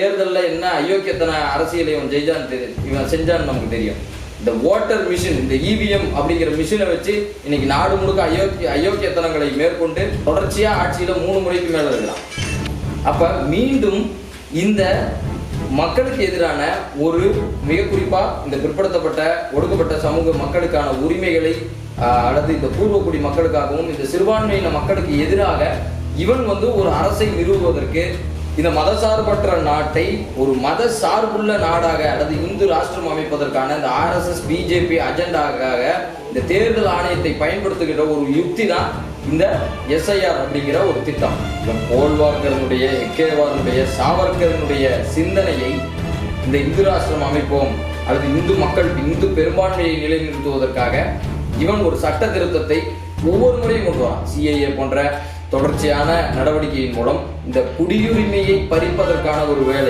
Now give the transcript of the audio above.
தேர்தலில் என்ன அயோக்கியத்தன அரசியலை இவன் ஜெயிச்சான்னு தெரியும் இவன் செஞ்சான்னு நமக்கு தெரியும். இந்த ஓட்டர் மிஷின் இந்த இவிஎம் அப்படிங்கிற மிஷினை வச்சு இன்னைக்கு நாடு முழுக்க அயோக்கிய அயோக்கியத்தனங்களை மேற்கொண்டு தொடர்ச்சியா ஆட்சியில மூணு முறைக்கு மேல இருக்கலாம். அப்ப மீண்டும் இந்த மக்களுக்கு எதிரான ஒரு மிக குறிப்பாக இந்த பிற்படுத்தப்பட்ட ஒடுக்கப்பட்ட சமூக மக்களுக்கான உரிமைகளை அல்லது இந்த பூர்வக்குடி மக்களுக்காகவும் இந்த சிறுபான்மையின மக்களுக்கு எதிராக இவன் வந்து ஒரு அரசை நிறுவுவதற்கு இந்த மதசார்பற்ற நாட்டை ஒரு மத சார்புள்ள நாடாக அல்லது இந்து ராஷ்டிரம் அமைப்பதற்கான இந்த ஆர்எஸ்எஸ் பிஜேபி அஜெண்டாக்காக இந்த தேர்தல் ஆணையத்தை பயன்படுத்துகின்ற ஒரு யுக்தி தான் இந்த எஸ்ஐஆர் அப்படிங்கிற ஒரு திட்டம். இவன் போல்வார்கரனுடைய எக்கேவாரனுடைய சாவர்கரனுடைய சிந்தனையை இந்த இந்து ராஷ்டிரம் அமைப்போம் அல்லது இந்து மக்கள் இந்து பெரும்பான்மையை நிலைநிறுத்துவதற்காக இவன் ஒரு சட்ட திருத்தத்தை ஒவ்வொரு முறையும் கொண்டு வரான். சிஐஏ போன்ற தொடர்ச்சியான நடவடிக்கையின் மூலம் இந்த குடியுரிமையை பறிப்பதற்கான ஒரு வேலை.